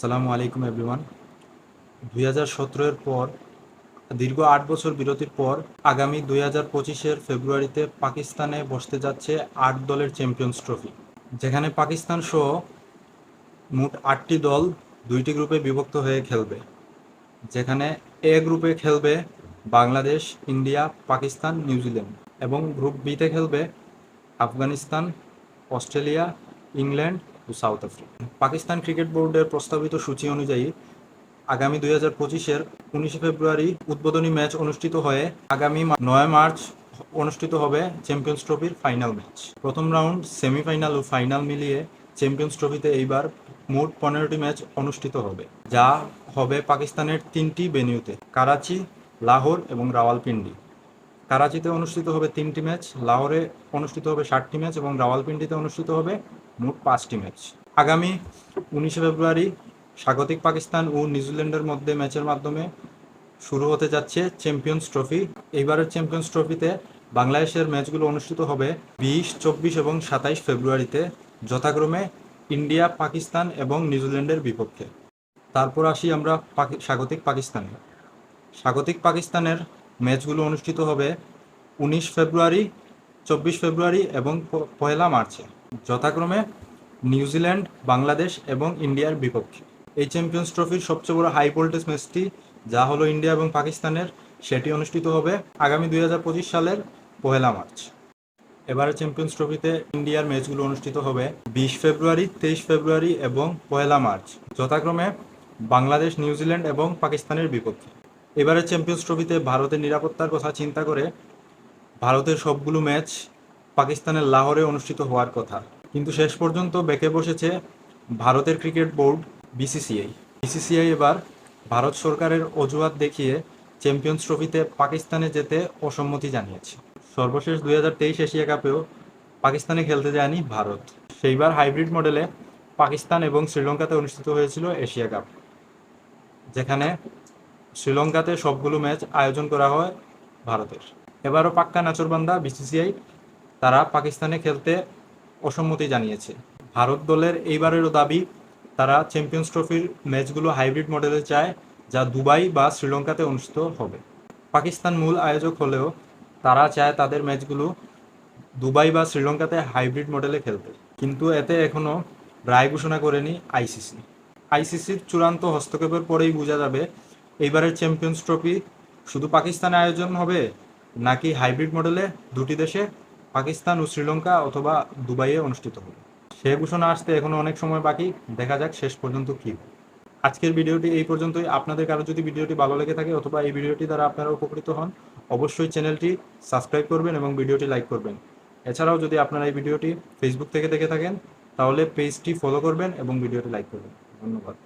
সালামু আলাইকুম এভরিওয়ান দুই হাজার সতেরোর পর, দীর্ঘ আট বছর বিরতির পর, আগামী দুই হাজার পঁচিশের ফেব্রুয়ারিতে পাকিস্তানে বসতে যাচ্ছে আট দলের চ্যাম্পিয়ন্স ট্রফি। যেখানে পাকিস্তান সহ মোট আটটি দল দুইটি গ্রুপে বিভক্ত হয়ে খেলবে। যেখানে এ গ্রুপে খেলবে Bangladesh, India, Pakistan New Zealand এবং গ্রুপ বিতে খেলবে আফগানিস্তান, অস্ট্রেলিয়া, ইংল্যান্ড ও সাউথ আফ্রিকা। পাকিস্তান ক্রিকেট বোর্ডের প্রস্তাবিত সূচি অনুযায়ী আগামী দুই হাজার পঁচিশের উনিশে ফেব্রুয়ারি উদ্বোধনী ম্যাচ অনুষ্ঠিত হয়ে আগামী নয় মার্চ অনুষ্ঠিত হবে চ্যাম্পিয়ন্স ট্রফির ফাইনাল ম্যাচ। প্রথম রাউন্ড সেমিফাইনাল ও ফাইনাল মিলিয়ে চ্যাম্পিয়ন্স ট্রফিতে এইবার মোট পনেরোটি ম্যাচ অনুষ্ঠিত হবে, যা হবে পাকিস্তানের তিনটি ভেন্যুতে করাচি, লাহোর এবং রাওয়ালপিন্ডি। করাচিতে অনুষ্ঠিত হবে তিনটি ম্যাচ, লাহোরে অনুষ্ঠিত হবে ষাটটি ম্যাচ এবং রাওয়ালপিন্ডিতে অনুষ্ঠিত হবে মোট পাঁচটি ম্যাচ। আগামী উনিশে ফেব্রুয়ারি স্বাগতিক পাকিস্তান ও নিউজিল্যান্ডের মধ্যে ম্যাচের মাধ্যমে শুরু হতে যাচ্ছে চ্যাম্পিয়ন্স ট্রফি। এইবারের চ্যাম্পিয়ন্স ট্রফিতে বাংলাদেশের ম্যাচগুলো অনুষ্ঠিত হবে বিশ, চব্বিশ এবং সাতাইশ ফেব্রুয়ারিতে, যথাক্রমে ইন্ডিয়া, পাকিস্তান এবং নিউজিল্যান্ডের বিপক্ষে। তারপর আসি আমরা স্বাগতিক পাকিস্তানে। স্বাগতিক পাকিস্তানের ম্যাচগুলো অনুষ্ঠিত হবে উনিশ ফেব্রুয়ারি, চব্বিশ ফেব্রুয়ারি এবং পয়লা মার্চে। যথাক্রমে নিউজিল্যান্ড বাংলাদেশ এবং ইন্ডিয়ার বিপক্ষে। এই চ্যাম্পিয়ন্স ট্রফির সবচেয়ে বড় হাই ভোল্টেজ ম্যাচটি যা হলো ইন্ডিয়া এবং পাকিস্তানের, সেটি অনুষ্ঠিত হবে আগামী দুই হাজার পঁচিশ সালের পহেলা মার্চ। এবারে চ্যাম্পিয়ন্স ট্রফিতে ইন্ডিয়ার ম্যাচগুলো অনুষ্ঠিত হবে বিশ ফেব্রুয়ারি, তেইশ ফেব্রুয়ারি এবং পহেলা মার্চ। যথাক্রমে বাংলাদেশ নিউজিল্যান্ড এবং পাকিস্তানের বিপক্ষে। এবারে চ্যাম্পিয়ন্স ট্রফিতে ভারতের নিরাপত্তার কথা চিন্তা করে ভারতের সবগুলো ম্যাচ পাকিস্তানের লাহোরে অনুষ্ঠিত হওয়ার কথা। কিন্তু শেষ পর্যন্ত বেঁকে বসেছে ভারতের ক্রিকেট বোর্ড বিসিসিআই। বিসিসিআই এবার ভারত সরকারের অজুহাত দেখিয়ে চ্যাম্পিয়ন্স ট্রফিতে পাকিস্তানে যেতে অসম্মতি জানিয়েছে। সর্বশেষ দুই হাজার তেইশ এশিয়া কাপেও পাকিস্তানে খেলতে যায়নি ভারত। সেইবার হাইব্রিড মডেলে পাকিস্তান এবং শ্রীলঙ্কাতে অনুষ্ঠিত হয়েছিল এশিয়া কাপ, যেখানে শ্রীলঙ্কাতে সবগুলো ম্যাচ আয়োজন করা হয় ভারতের। এবারও পাক্কা নাচরবান্দা বিসিসিআই তারা পাকিস্তানে খেলতে অসম্মতি জানিয়েছে। ভারত দলের এইবারেরও দাবি, তারা চ্যাম্পিয়ন্স ট্রফির ম্যাচগুলো হাইব্রিড মডেলে চায়, যা দুবাই বা শ্রীলঙ্কাতে অনুষ্ঠিত হবে। পাকিস্তান মূল আয়োজক হলেও তারা চায় তাদের ম্যাচগুলো দুবাই বা শ্রীলঙ্কাতে হাইব্রিড মডেলে খেলতে। কিন্তু এতে এখনও রায় ঘোষণা করেনি আইসিসি। আইসিসির চূড়ান্ত হস্তক্ষেপের পরেই বোঝা যাবে, এইবারের চ্যাম্পিয়ন্স ট্রফি শুধু পাকিস্তানে আয়োজন হবে, নাকি হাইব্রিড মডেলে দুটি দেশে পাকিস্তান ও শ্রীলঙ্কা অথবা দুবাইয়ে অনুষ্ঠিত হবে। সে ঘোষণা আসতে এখনও অনেক সময় বাকি। দেখা যাক শেষ পর্যন্ত কি আজকের ভিডিওটি এই পর্যন্তই। আপনাদের কারও যদি ভিডিওটি ভালো লেগে থাকে অথবা এই ভিডিওটি দ্বারা আপনারা উপকৃত হন, অবশ্যই চ্যানেলটি সাবস্ক্রাইব করবেন এবং ভিডিওটি লাইক করবেন। এছাড়াও যদি আপনারা এই ভিডিওটি ফেসবুক থেকে দেখে থাকেন, তাহলে পেজটি ফলো করবেন এবং ভিডিওটি লাইক করবেন। ধন্যবাদ।